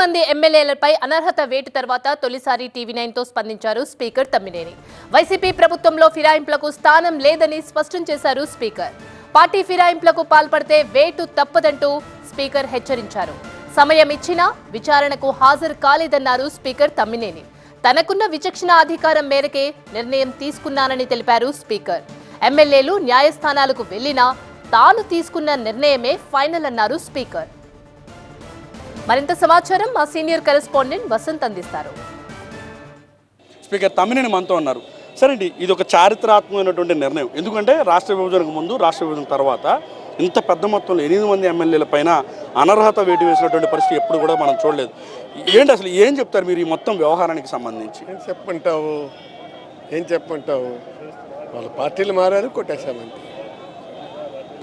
మంది ఎమ్మెల్యేలపై అనర్హత వేటు తర్వాత తొలిసారి టీవీ నైన్తో స్పందించారు స్పీకర్ తమ్మినేని. వైసీపీ ప్రభుత్వంలో ఫిరాయింపులకు స్థానం లేదని స్పష్టం చేశారు స్పీకర్. పార్టీ ఫిరాయింపులకు పాల్పడితే వేటు తప్పదంటూ స్పీకర్ హెచ్చరించారు. సమయం ఇచ్చినా విచారణకు హాజరు కాలేదన్నారు స్పీకర్ తమ్మినేని. తనకున్న విచక్షణ అధికారం మేరకే నిర్ణయం తీసుకున్నానని తెలిపారు స్పీకర్. ఎమ్మెల్యేలు న్యాయస్థానాలకు వెళ్ళినా తాను తీసుకున్న నిర్ణయమే ఫైనల్ అన్నారు స్పీకర్. మరింత సమాచారం మా సీనియర్ కరెస్పాండెంట్ వసంత్ అందిస్తారు. స్పీకర్ తమ్మినేని మనతో ఉన్నారు. సరే అండి ఇది ఒక చారిత్రాత్మకమైనటువంటి నిర్ణయం. ఎందుకంటే రాష్ట్ర విభజనకు ముందు రాష్ట్ర విభజన తర్వాత ఇంత పెద్ద మొత్తంలో ఎనిమిది మంది ఎమ్మెల్యేల పైన అనర్హత వేటు వేసినటువంటి పరిస్థితి ఎప్పుడు కూడా మనం చూడలేదు. ఏంటి అసలు ఏం చెప్తారు మీరు ఈ మొత్తం వ్యవహారానికి సంబంధించి? ఏం చెప్పంటావు ఏం చెప్పంటావు వాళ్ళ పార్టీలు మారారు కొట్టేశామంతే.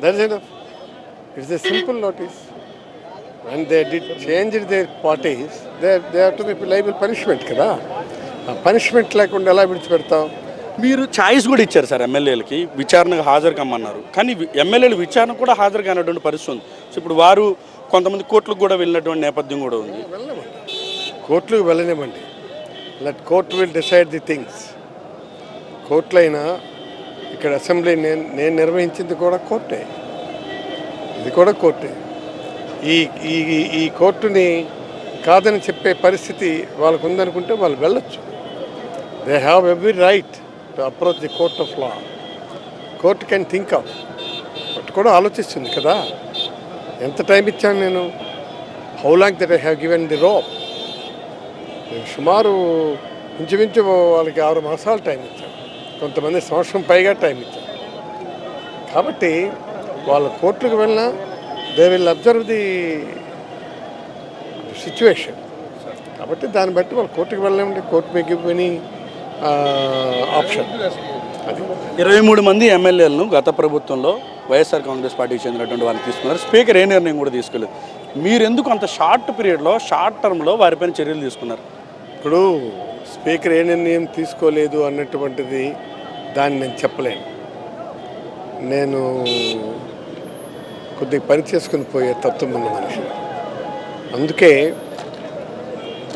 That is it's a simple notice and they did change their parties they they to be liable punishment కదా? పనిష్మెంట్ లేకుండా ఎలా విడిచిపెడతావు మీరు ఛాయిస్ కూడా ఇచ్చారు సార్ ఎమ్మెల్యేలకి విచారణకు హాజరు కమ్మన్నారు కానీ ఎమ్మెల్యేలు విచారణ కూడా హాజరు కానటువంటి పరిస్థితి ఉంది. సో ఇప్పుడు వారు కొంతమంది కోర్టులకు కూడా వెళ్ళినటువంటి నేపథ్యం కూడా ఉంది. కోర్టులకు వెళ్ళనివ్వండి let court will decide the things కోర్టులో అయినా ఇక్కడ అసెంబ్లీ నేను నేను నిర్వహించింది కూడా కోర్టే. ఇది కూడా కోర్టే. ఈ ఈ ఈ- కోర్టుని కాదని చెప్పే పరిస్థితి వాళ్ళకు ఉందనుకుంటే వాళ్ళు వెళ్ళొచ్చు. They have every right to approach the court of law court can think of court కూడా ఆలోచిస్తుంది కదా. ఎంత టైం ఇచ్చాను నేను? How long that I have given the rope నేను సుమారు ఇంచుమించు వాళ్ళకి ఆరు మాసాలు టైం ఇచ్చాను. కొంతమంది సంవత్సరం పైగా టైం ఇచ్చాను. కాబట్టి వాళ్ళ కోర్టులకు వెళ్ళినా they will observe the situation కాబట్టి దాన్ని బట్టి వాళ్ళు కోర్టుకు వెళ్ళలేమండి కోర్టు మీకు ఇవ్వని ఆప్షన్ అది. ఇరవై మూడు మంది ఎమ్మెల్యేలను గత ప్రభుత్వంలో వైఎస్ఆర్ కాంగ్రెస్ పార్టీకి చెందినటువంటి వారిని తీసుకున్నారు. స్పీకర్ ఏ నిర్ణయం కూడా తీసుకోలేదు. మీరు ఎందుకు అంత షార్ట్ పీరియడ్లో షార్ట్ టర్మ్లో వారిపైన చర్యలు తీసుకున్నారు? ఇప్పుడు స్పీకర్ ఏ నిర్ణయం తీసుకోలేదు అన్నటువంటిది దాన్ని నేను చెప్పలేను. నేను కొద్దిగా పని చేసుకుని పోయే తత్వం ఉన్న మనిషి. అందుకే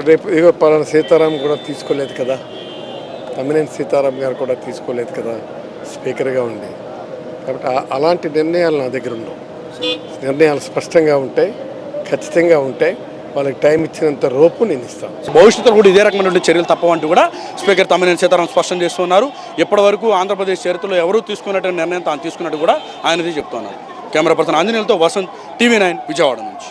రేపు ఇదిగో పలానా సీతారాం కూడా తీసుకోలేదు కదా. తమ్మినేని సీతారాం గారు కూడా తీసుకోలేదు కదా స్పీకర్గా ఉండి. కాబట్టి అలాంటి నిర్ణయాలు నా దగ్గర ఉండవు. నిర్ణయాలు స్పష్టంగా ఉంటాయి ఖచ్చితంగా ఉంటాయి. వాళ్ళకి టైం ఇచ్చినంత రోపు నేను ఇస్తాను. భవిష్యత్తులో కూడా ఇదే రకమైనటువంటి చర్యలు తప్పవంటూ కూడా స్పీకర్ తమ్మినేని సీతారాం స్పష్టం చేస్తున్నారు ఇప్పటి వరకు ఆంధ్రప్రదేశ్ చరిత్రలో ఎవరూ తీసుకున్నటువంటి నిర్ణయం తాను తీసుకున్నట్టు కూడా ఆయనది చెప్తున్నారు. కెమెరా పర్సన్ ఆంజనేయులతో వసంత్ టీవీ నైన్ విజయవాడ నుంచి.